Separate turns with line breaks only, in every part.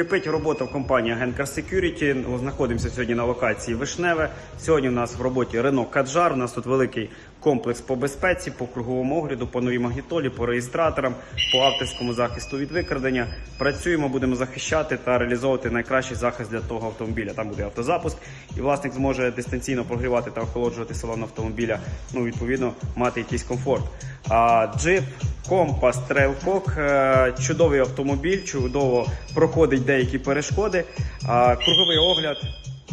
Кипить робота в компанії Gencar Security. Знаходимося сьогодні на локації Вишневе. Сьогодні у нас в роботі Renault Каджар. У нас тут великий комплекс по безпеці, по круговому огляду, по новій магнітолі, по реєстраторам, по авторському захисту від викрадення. Працюємо, будемо захищати та реалізовувати найкращий захист для того автомобіля. Там буде автозапуск, і власник зможе дистанційно прогрівати та охолоджувати салон автомобіля. Ну відповідно мати якийсь комфорт. А джип Компас Трейлкок чудовий автомобіль, чудово проходить деякі перешкоди. Круговий огляд.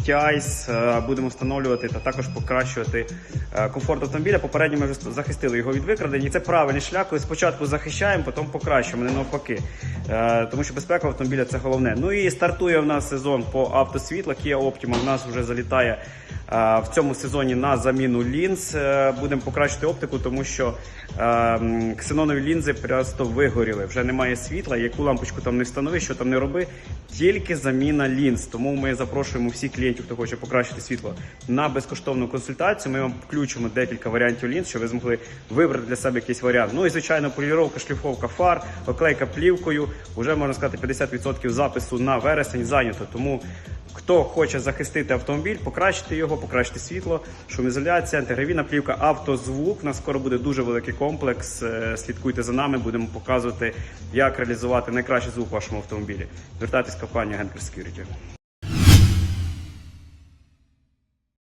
TIS е, будемо встановлювати та також покращувати е, комфорт автомобіля. Попередньо ми вже захистили його від викрадень. І це правильний шлях, коли спочатку захищаємо, потім покращуємо, не навпаки. Е, Тому що безпека автомобіля це головне. Ну і стартує в нас сезон по автосвітла. Kia Optima в нас вже залітає е, в цьому сезоні на заміну лінз. Е, Будемо покращити оптику, тому що е, ксенонові лінзи просто вигоріли. Вже немає світла. Яку лампочку там не встанови, що там не роби, тільки заміна лінз. Тому ми запрошуємо всіх клієнтів, хто хоче покращити світло, на безкоштовну консультацію. Ми вам включимо декілька варіантів лінз, щоб ви змогли вибрати для себе якийсь варіант. Ну і звичайно, поліровка, шліфовка фар, оклейка плівкою. Уже можна сказати, 50% запису на вересень зайнято. Тому Хто хоче захистити автомобіль, покращити його, покращити світло, шумізоляція, антигравійна плівка, автозвук. У нас скоро буде дуже великий комплекс. Е, Слідкуйте за нами, будемо показувати, як реалізувати найкращий звук в вашому автомобілі. Звертайтесь в компанію Genker Security.